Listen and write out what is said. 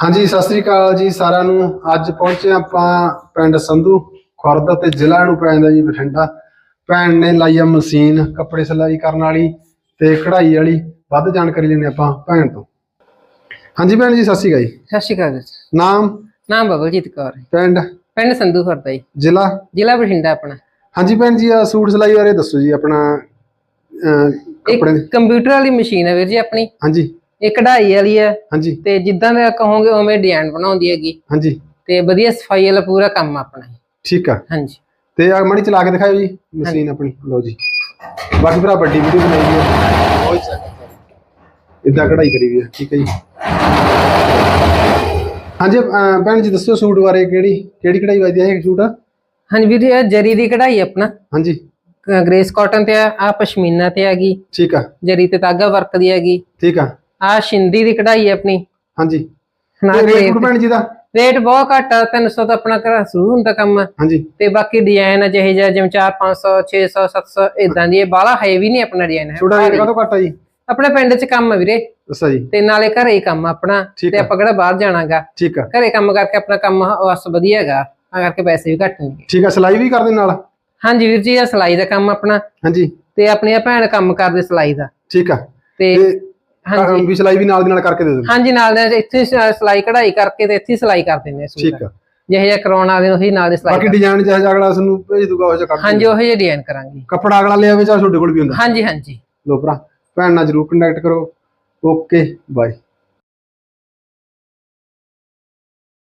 ਹਾਂਜੀ ਸਤਿ ਸ੍ਰੀ ਅਕਾਲ ਜੀ ਸਾਰਿਆਂ ਨੂੰ। ਅੱਜ ਪਹੁੰਚੇ ਆਪਾਂ ਪਿੰਡ ਸੰਧੂ ਖੁਰਦ ਤੇ ਜ਼ਿਲ੍ਹਾ ਨੂੰ ਪੈਂਦਾ ਜੀ ਬਠਿੰਡਾ। ਭੈਣ ਨੇ ਲਾਈ ਆ ਮਸ਼ੀਨ ਕੱਪੜੇ ਸਿਲਾਈ ਕਰਨ ਵਾਲੀ ਤੇ ਕਢਾਈ ਵਾਲੀ। ਵੱਧ ਜਾਣਕਾਰੀ ਲੈਣੇ ਆਪਾਂ ਭੈਣ ਤੋਂ। ਹਾਂਜੀ ਭੈਣ ਜੀ ਸਤਿ ਸ੍ਰੀ ਅਕਾਲ ਜੀ। ਸਤਿ ਸ਼੍ਰੀ ਅਕਾਲ ਜੀ। ਨਾਮ? ਨਾਮ ਬਬਲਜੀਤ ਕੌਰ ਹੈ। ਪਿੰਡ? ਪਿੰਡ ਸੰਧੂ ਖੁਰਦਾ ਜੀ। ਜ਼ਿਲ੍ਹਾ? ਜ਼ਿਲ੍ਹਾ ਬਠਿੰਡਾ ਆਪਣਾ। ਹਾਂਜੀ ਭੈਣ ਜੀ ਆ ਸੂਟ ਸਿਲਾਈ ਬਾਰੇ ਦੱਸੋ ਜੀ ਆਪਣਾ ਅਹ, ਕੱਪੜੇ ਦੀ। ਇੱਕ ਕੰਪਿਊਟਰ ਵਾਲੀ ਮਸ਼ੀਨ ਹੈ ਵੀਰ ਜੀ ਆਪਣੀ। ਹਾਂਜੀ। ਇਹ ਕਢਾਈ ਵਾਲੀ ਹੈ। ਹਾਂਜੀ। ਤੇ ਜਿੱਦਾਂ ਦਾ ਕਹੋਗੇ ਉਵੇਂ ਡਿਜ਼ਾਈਨ ਬਣਾਉਂਦੀ ਹੈਗੀ। ਹਾਂਜੀ। ਤੇ ਵਧੀਆ ਸਫ਼ਾਈ ਵਾਲਾ ਪੂਰਾ ਕੰਮ ਆਪਣਾ ਠੀਕ ਆ। ਹਾਂਜੀ। ਤੇ ਆ ਮੜੀ ਚਲਾ ਕੇ ਦਿਖਾਓ ਜੀ ਮਸ਼ੀਨ ਆਪਣੀ। ਲਓ ਜੀ। ਬਾਕੀ ਭਰਾ ਵੱਡੀ ਵੀਡੀਓ ਬਣਾਈ ਹੋਈ ਹੈ। ਹੀ ਇਦਾਂ ਕਢਾਈ ਕਰੀ ਵੀ ਹੈ। ਠੀਕ ਹੈ ਜੀ। ਹਾਂਜੀ ਭੈਣ ਜੀ ਦੱਸੋ ਸੂਟ ਬਾਰੇ ਕਿਹੜੀ ਕਿਹੜੀ ਕਢਾਈ ਵੱਜਦੀ ਹੈ ਇਹ ਸੂਟ? ਹਾਂਜੀ ਵੀਰ ਇਹ ਜਰੀ ਦੀ ਕਢਾਈ ਆਪਣਾ। ਹਾਂਜੀ। ਗ੍ਰੇਸ ਕਾਟਨ ਤੇ ਆ ਪਸ਼ਮੀਨਾ ਤੇ ਹੈਗੀ। ਠੀਕ ਆ। ਜਰੀ ਤੇ ਤਾਗਾ ਵਰਕ ਦੀ ਹੈਗੀ। ਠੀਕ ਆ। ਆ ਸ਼ਿੰਦੀ ਦੀ ਕਢਾਈ ਹੈ ਆਪਣੀ। ਹਾਂਜੀ। ਨਾ ਰੇਟ ਭੈਣ ਜੀ ਦਾ? ਰੇਟ ਬਹੁਤ ਘੱਟ ਆ 300 ਤਾਂ ਆਪਣਾ ਘਰ ਸ਼ੁਰੂ ਹੁੰਦਾ ਕੰਮ। ਹਾਂਜੀ। ਤੇ ਬਾਕੀ ਡਿਜ਼ਾਈਨ ਜਿਹੇ ਜਿਹਾ ਜਿਵੇਂ 4 500 600 700 ਇਦਾਂ ਦੀ ਇਹ ਬਾਲਾ ਹੈਵੀ ਨਹੀਂ ਆਪਣਾ ਡਿਜ਼ਾਈਨ ਹੈ। ਛੋਟਾ ਰੇਟ ਘੱਟ ਆ ਜੀ? ਆਪਣੇ ਪਿੰਡ 'ਚ ਕੰਮ ਆ ਵੀਰੇ। ਦੱਸੋ ਜੀ। ਤੇ ਨਾਲੇ ਘਰੇ ਹੀ ਕੰਮ ਆਪਣਾ। ਤੇ। ਆਪਾਂ ਕਿਹੜਾ ਬਾਹਰ ਜਾਣਾਗਾ। ਠੀਕ ਆ। ਘਰੇ ਕੰਮ ਕਰਕੇ ਆਪਣਾ ਕੰਮ ਬਸ ਵਧੀਆ ਹੈਗਾ। ਆ ਕਰਕੇ ਪੈਸੇ ਵੀ ਘੱਟ ਨਹੀਂ। ਠੀਕ ਆ ਸਿਲਾਈ ਵੀ ਕਰਦੇ ਨਾਲ? ਹਾਂਜੀ ਵੀਰ ਜੀ ਇਹ ਸਿਲਾਈ ਦਾ ਕੰਮ ਆਪਣਾ। ਹਾਂਜੀ। ਤੇ ਆਪਣੀ ਭੈਣ ਕੰਮ ਕਰਦੇ ਸਿਲਾਈ ਦਾ। ਠੀਕ ਆ। ਤੇ ਹਾਂਜੀ। ਵੀ ਸਿਲਾਈ ਵੀ ਨਾਲ ਦੀ ਨਾਲ ਕਰਕੇ ਦੇ ਦਿੰਦੇ। ਹਾਂਜੀ ਨਾਲ ਦੇ ਇੱਥੇ ਸਿਲਾਈ ਕਢਾਈ ਕਰਕੇ ਤੇ ਇੱਥੇ ਸਿਲਾਈ ਕਰ ਦਿੰਦੇ ਆ ਸੂਟ ਠੀਕ ਆ। ਜਿਹੇ ਜਿਹਾ ਕਰਾਉਣਾ ਦੇ ਉਹੀ ਨਾਲ ਦੇ ਸਿਲਾਈ ਬਾਕੀ ਕਰ- ਡਿਜ਼ਾਈਨ ਜਿਹੜਾ ਜਿਹਾ ਅਗਲਾ ਤੁਹਾਨੂੰ ਭੇਜ ਦੂਗਾ ਉਹ ਜਿਹਾ ਕੱਢ ਹਾਂਜੀ ਉਹੀ ਜਿਹੇ ਡਿਜ਼ਾਈਨ ਕਰਾਂਗੇ। ਕੱਪੜਾ ਅਗਲਾ ਲਿਆਵੇ ਚਾਹ ਤੁਹਾਡੇ ਕੋਲ ਵੀ ਹੁੰਦਾ। ਹਾਂਜੀ ਹਾਂਜੀ। ਲੋ ਭਰਾ ਭੈਣ ਨਾਲ ਜਰੂਰ ਕੰਟੈਕਟ ਕਰੋ। Okay bye